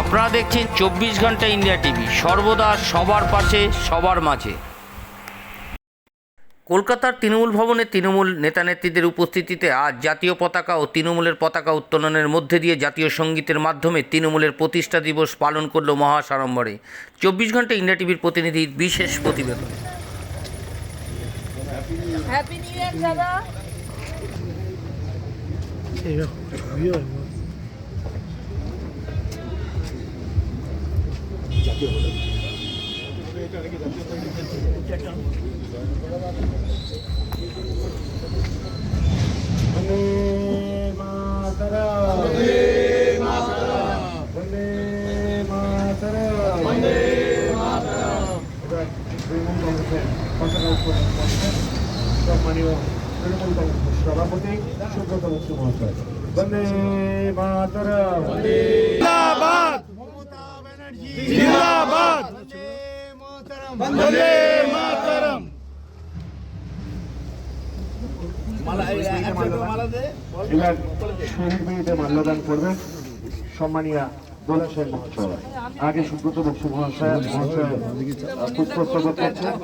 আপনারা দেখছেন চব্বিশ ঘণ্টা ইন্ডিয়া টিভি। সর্বদা সবার পাশে সবার মাঝে। কলকাতার তৃণমূল ভবনে তৃণমূল নেতানেত্রীদের উপস্থিতিতে আজ জাতীয় পতাকা ও তৃণমূলের পতাকা উত্তোলনের মধ্যে দিয়ে জাতীয় সঙ্গীতের মাধ্যমে তৃণমূলের প্রতিষ্ঠা দিবস পালন করল মহাসাড়ম্বরে। চব্বিশ ঘণ্টা ইন্ডিয়া টিভির প্রতিনিধির বিশেষ প্রতিবেদন। হ্যাপি নিউ ইয়ার দাদা। উত্তোলন করছেন সম্মানীয় তৃণমূল কংগ্রেসের সভাপতি সুব্রত মহাশয় বন্দে ব্যানার্জি জিন্দাবাদ। বন্দে মাতরম। শহীদ মাল্যদান করবেন সম্মানীয় দোলা সাহেব মহাশয়। আগে সুব্রত বক্সু মহাশয় মহাশয় পুষ্পস্তবক করছেন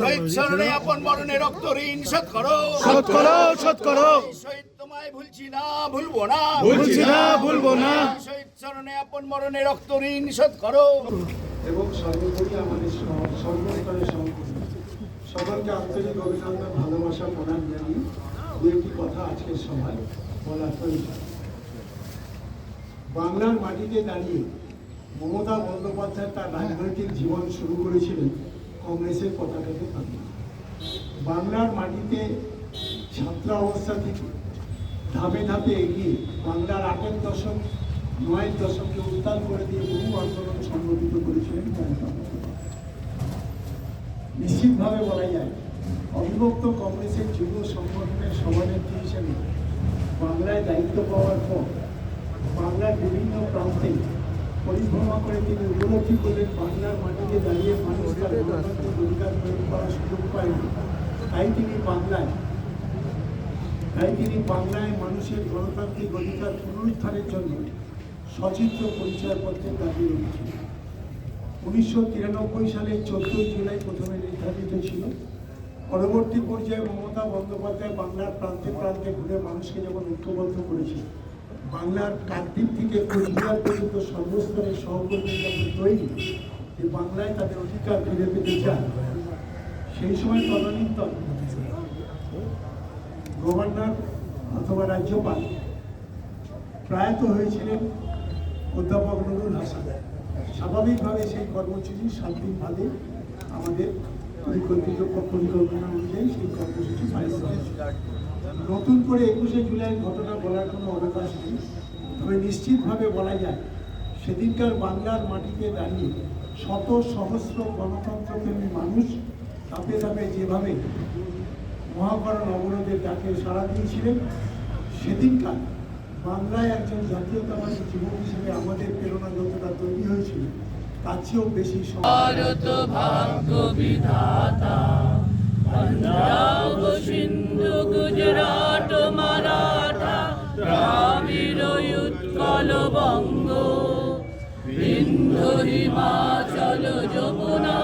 শহীদ স্মরণে আপন মরণে রক্ত ঋণ শোধ করো। শোধ করো শোধ করো। শহীদ তোমায় ভুলছি না ভুলবো না। ভুলছি না ভুলবো না। শহীদ স্মরণে আপন মরণে রক্ত ঋণ শোধ করো। এবং সর্বোপরি আমাদের স- সর্বস্তরে সম- সকলকে আন্তরিক অভিনন্দন ভালোবাসা প্রদান জানিয়ে দু একটি কথা আজকের সময় বলার প্রয়োজন। বাংলার মাটিতে দাঁড়িয়ে মমতা বন্দ্যোপাধ্যায় তার রাজনৈতিক জীবন শুরু করেছিলেন কংগ্রেসের পতাকাকে বাংলার মাটিতে ছাত্র অবস্থা থেকে ধাপে ধাপে এগিয়ে বাংলার আটের দশক, নয়ের দশকে উত্তাল করে দিয়ে বহু আন্দোলন সংগঠিত করেছিলেন নিশ্চিতভাবে বলা যায়, অবিভক্ত কংগ্রেসের যুব সংগঠনের সভানেত্রী হিসেবে বাংলায় দায়িত্ব পাওয়ার পর বাংলার বিভিন্ন প্রান্তে পরিভ্রমা করে তিনি উপলব্ধি করলেন বাংলার মাটিতে দাঁড়িয়ে মানুষ তার অধিকার প্রয়োগ করার সুযোগ পায়নি। তাই তিনি বাংলায় তাই তিনি বাংলায় মানুষের গণতান্ত্রিক অধিকার পুনরুদ্ধারের জন্য সচিত্র পরিচয়পত্রের দাবি রেখেছিলেন উনিশশো তিরানব্বই সালের চোদ্দই জুলাই প্রথমে নির্ধারিত ছিল। পরবর্তী পর্যায়ে মমতা বন্দ্যোপাধ্যায় বাংলার প্রান্তে প্রান্তে ঘুরে মানুষকে যেমন ঐক্যবদ্ধ করেছে, বাংলার কাকদ্বীপ থেকে কোচবিহার পর্যন্ত সর্বস্তরের সহকর্মী যখন তৈরি, যে বাংলায় তাদের অধিকার ফিরে পেতে চান সেই সময় তদানীন্তন গভর্নর অথবা রাজ্যপাল প্রয়াত হয়েছিলেন অধ্যাপক নুরুল হাসান। স্বাভাবিকভাবে সেই কর্মসূচি বাদে আমাদের পরিকল্পিত পরিকল্পনা অনুযায়ী সেই কর্মসূচি পালিত নতুন করে একুশে জুলাই ঘটনা বলার কোনো অবকাশ নেই। তবে নিশ্চিতভাবে বলা যায়, সেদিনকার বাংলার মাটিতে দাঁড়িয়ে শত সহস্র গণতন্ত্রপ্রেমী মানুষ ধাপে ধাপে যেভাবে মহাকরণ অবরোধের ডাকে সাড়া দিয়েছিলেন। সেদিনকার বাংলায় একজন জাতীয়তাবাদী যুবক হিসেবে আমাদের প্রেরণা যতটা তৈরি হয়েছিল, তার চেয়েও বেশি সিন্ধু, গুজরাট হিমাচল, যমুনা